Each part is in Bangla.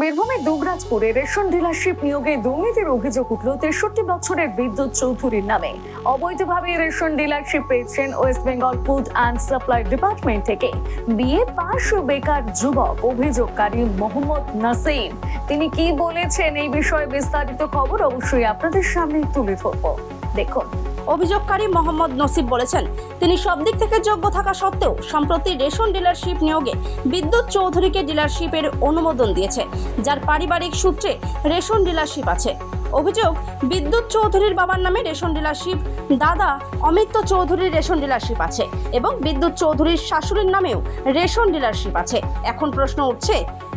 বীরভূমের দুবরাজপুরে রেশন ডিলারশিপ নিয়োগে দুর্নীতির অভিযোগ উঠল তেষট্টি বছরের বিদ্যুৎ চৌধুরীর নামে। অবৈধভাবে রেশন ডিলারশিপ পেয়েছেন West Bengal food and supply department থেকে। বিয়ে পাশ বেকার যুবক, অভিযোগকারী মোহাম্মদ নাসিম। তিনি কি বলেছেন এই বিষয়ে বিস্তারিত খবর অবশ্যই আপনাদের সামনে তুলে ধরবো। দেখুন। অভিযোগকারী মোহাম্মদ নসিব বলেছেন, তিনি সব দিক থেকে যোগ্য থাকা সত্ত্বেও সম্প্রতি রেশন ডিলারশিপ নিয়োগে বিদ্যুৎ চৌধুরীকে ডিলারশিপের অনুমোদন দিয়েছে, যার পারিবারিক সূত্রে রেশন ডিলারশিপ আছে। অভিযোগ, বিদ্যুৎ চৌধুরীর বাবার নামে রেশন ডিলারশিপ, দাদা অমিত্য চৌধুরীর রেশন ডিলারশিপ আছে এবং বিদ্যুৎ চৌধুরীর শাশুড়ির নামেও রেশন ডিলারশিপ আছে। এখন প্রশ্ন উঠছে,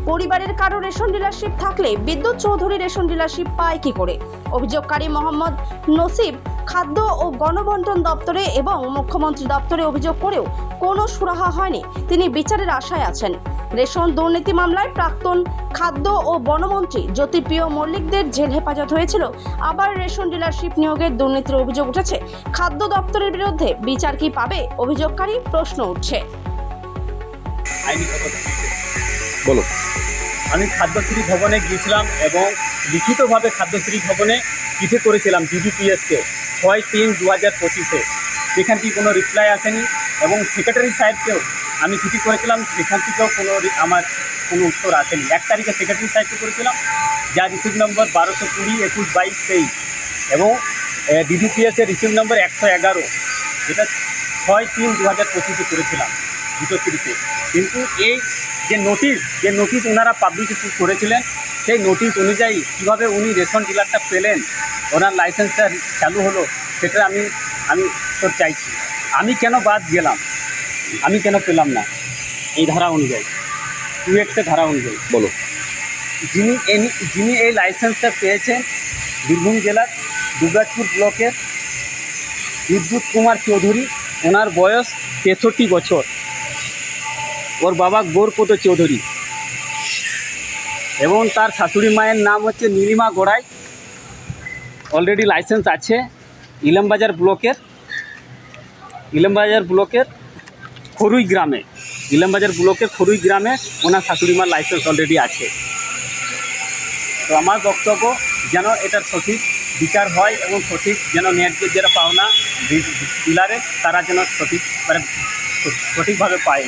পরিবারের কারও রেশন ডিলারশিপ থাকলে বিদ্যুৎ চৌধুরী রেশন ডিলারশিপ পায় কি করে? অভিযোগকারী মোহাম্মদ নসিব খাদ্য ও গণবন্টন দপ্তরে এবং মুখ্যমন্ত্রী দপ্তরে অভিযোগ করেও কোনো সুরাহা হয়নি। তিনি বিচারের আশায় আছেন। রেশন দুর্নীতি মামলায় প্রাক্তন খাদ্য ও বনমন্ত্রী জ্যোতিপ্রিয় মল্লিকদের জেল হেফাজত হয়েছিল। আবার রেশন ডিলারশিপ নিয়োগের দুর্নীতির অভিযোগ উঠেছে। খাদ্য দপ্তরের বিরুদ্ধে বিচার কি পাবে অভিযোগকারী প্রশ্ন উঠছে। বলো। আমি খাদ্যশ্রী ভবনে গিয়েছিলাম এবং লিখিতভাবে খাদ্যশ্রী ভবনে চিঠি করেছিলাম ডিবিপিএসকে ছয় তিন দু হাজার পঁচিশে। সেখান থেকে কোনো রিপ্লাই আসেনি এবং সেক্রেটারি সাহেবকেও আমি চিঠি করেছিলাম, সেখান থেকেও কোনো আমার কোনো উত্তর আসেনি। এক তারিখে সেক্রেটারি সাহেবকে করেছিলাম, যা রিসিভ নম্বর বারোশো কুড়ি, একুশ বাইশ তেইশ এবং ডিডিপিএসের রিসিভ নম্বর একশো এগারো। যেটা ছয় তিন দু হাজার পঁচিশে করেছিলাম। দুশো তিরিশে কিন্তু এই যে নোটিশ যে নোটিশ ওনারা পাবলিকেশন করেছিলেন সেই নোটিশ অনুযায়ী কীভাবে উনি রেশন ডিলারটা পেলেন ওনার লাইসেন্সটা চালু হলো সেটা আমি আমি উত্তর চাইছি। আমি কেন বাদ গেলাম? আমি কেন পেলাম না? এই ধারা অনুযায়ী। টু এক্সের ধারা অনুযায়ী। বলো। যিনি এনি- যিনি এই লাইসেন্সটা পেয়েছেন বীরভূম জেলার দুর্গাজপুর ব্লকের বিদ্যুৎ কুমার চৌধুরী ওনার বয়স তেষট্টি বছর। ওর বাবা গৌরপদ চৌধুরী। এবং তার শাশুড়ি মায়ের নাম হচ্ছে নীলিমা গোড়াই। অলরেডি লাইসেন্স আছে ইলামবাজার ব্লকের। ইলামবাজার ব্লকের খরুই গ্রামে। ইলামবাজার ব্লকের খরুই গ্রামে ওনার শাশুড়ি মার লাইসেন্স অলরেডি আছে। তো আমার বক্তব্য যেন এটার সঠিক বিচার হয় এবং সঠিক যেন ন্যায্য যারা পাওনা ডিলারে তারা যেন সঠিক মানে সঠিকভাবে পায়